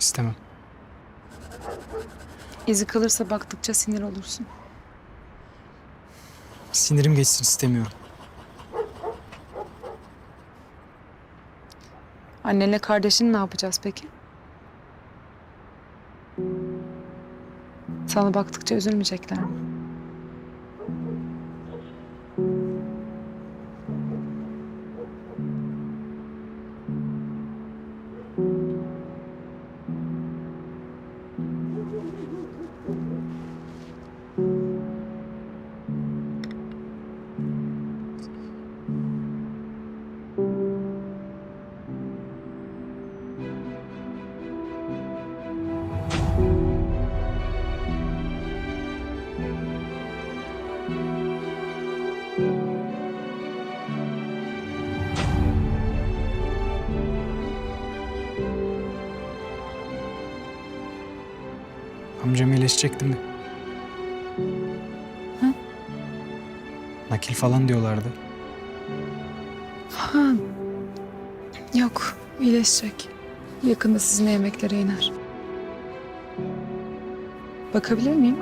İstemem. İzi kalırsa baktıkça sinir olursun. Sinirim geçsin istemiyorum. Annenle kardeşini ne yapacağız peki? Sana baktıkça üzülmeyecekler mi? Amcam iyileşecek değil mi? Hı? Nakil falan diyorlardı. Ha. Yok, iyileşecek. Yakında sizinle yemeklere iner. Bakabilir miyim?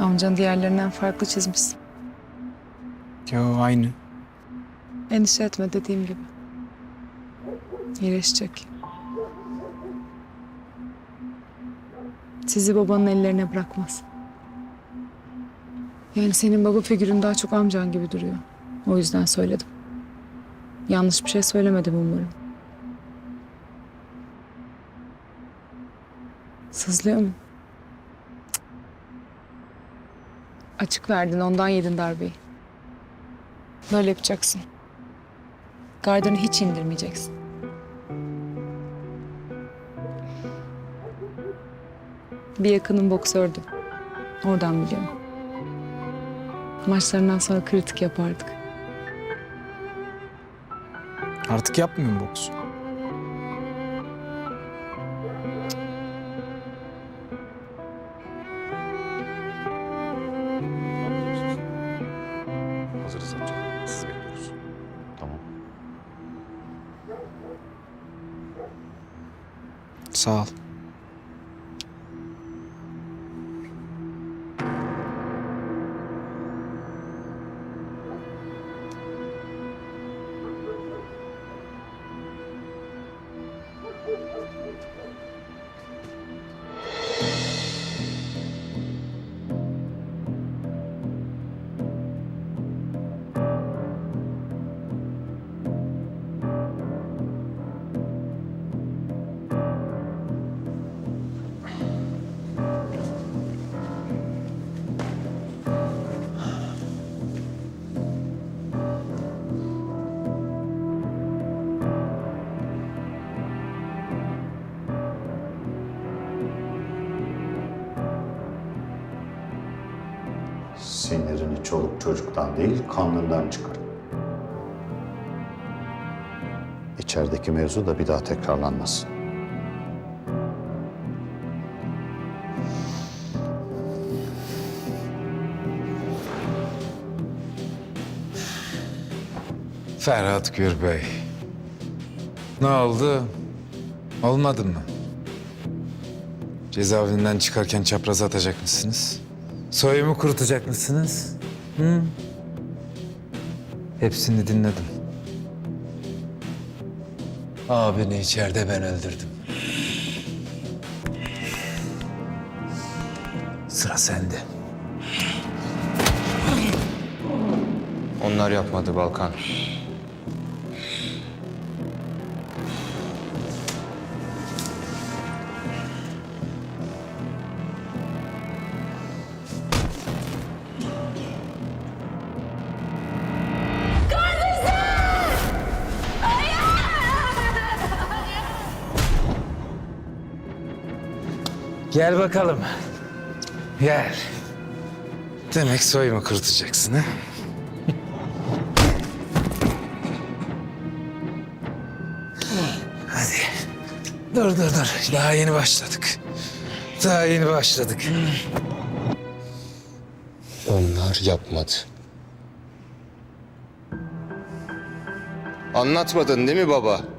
Amcanın diğerlerinden farklı çizmişsin. Yo aynı. Endişe etme dediğim gibi. İyileşecek. Sizi babanın ellerine bırakmaz. Yani senin baba figürün daha çok amcan gibi duruyor. O yüzden söyledim. Yanlış bir şey söylemedim umarım. Sızlıyor mu? Açık verdin ondan yedin darbeyi. Böyle yapacaksın. Gardını hiç indirmeyeceksin. Bir yakınım boksördü. Oradan biliyorum. Maçlarından sonra kritik yapardık. Artık yapmıyor mu Sağ. Çoluk çocuktan değil, kanlından çıkar. İçerideki mevzu da bir daha tekrarlanmasın. Ferhat Gürbey. Ne oldu? Olmadı mı? Cezaevinden çıkarken çapraz atacak mısınız? Soyumu kurutacak mısınız? Hı? Hepsini dinledim. Abini içeride ben öldürdüm. Sıra sende. Onlar yapmadı Balkan. Gel bakalım. Gel. Demek soyumu kurutacaksın ha? Hadi. Dur dur dur. Daha yeni başladık. Daha yeni başladık. Onlar yapmadı. Anlatmadın değil mi baba?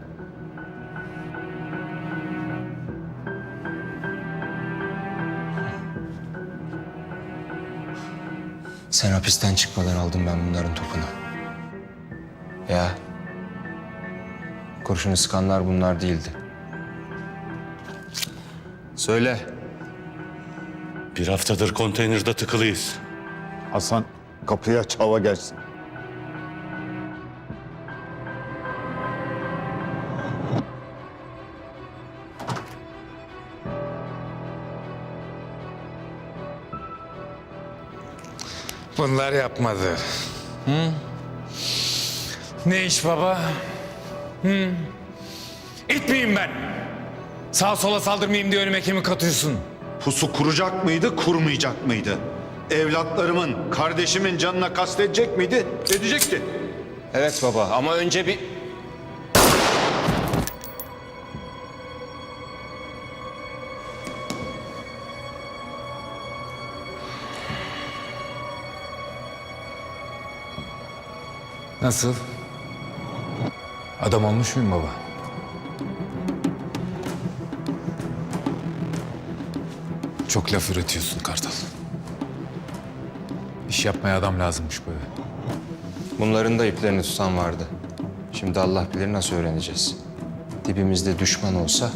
Sen hapisten çıkmadan aldım ben bunların topunu. Ya. Kurşunu sıkanlar bunlar değildi. Söyle. Bir haftadır konteynerde tıkılıyız. Hasan kapıya çava gelsin. Bunlar yapmadı. Hı? Ne iş baba? Hı? İt miyim ben? Sağa sola saldırmayayım diye önüme kimi katıyorsun? Pusu kuracak mıydı, kurmayacak mıydı? Evlatlarımın, kardeşimin canına kastedecek miydi? Edecekti. Evet baba ama önce bir... Nasıl? Adam olmuş muyum baba? Çok laf üretiyorsun Kartal. İş yapmaya adam lazımmış böyle. Bunların da iplerini tutan vardı. Şimdi Allah bilir nasıl öğreneceğiz. Dibimizde düşman olsa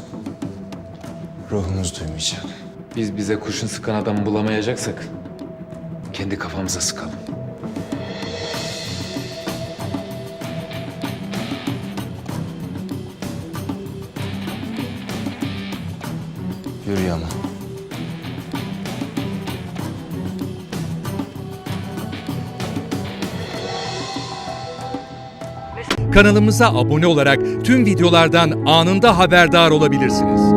ruhumuz duymayacak. Biz bize kurşun sıkan adamı bulamayacaksak kendi kafamıza sıkalım. Yürü Yaman. Kanalımıza abone olarak tüm videolardan anında haberdar olabilirsiniz.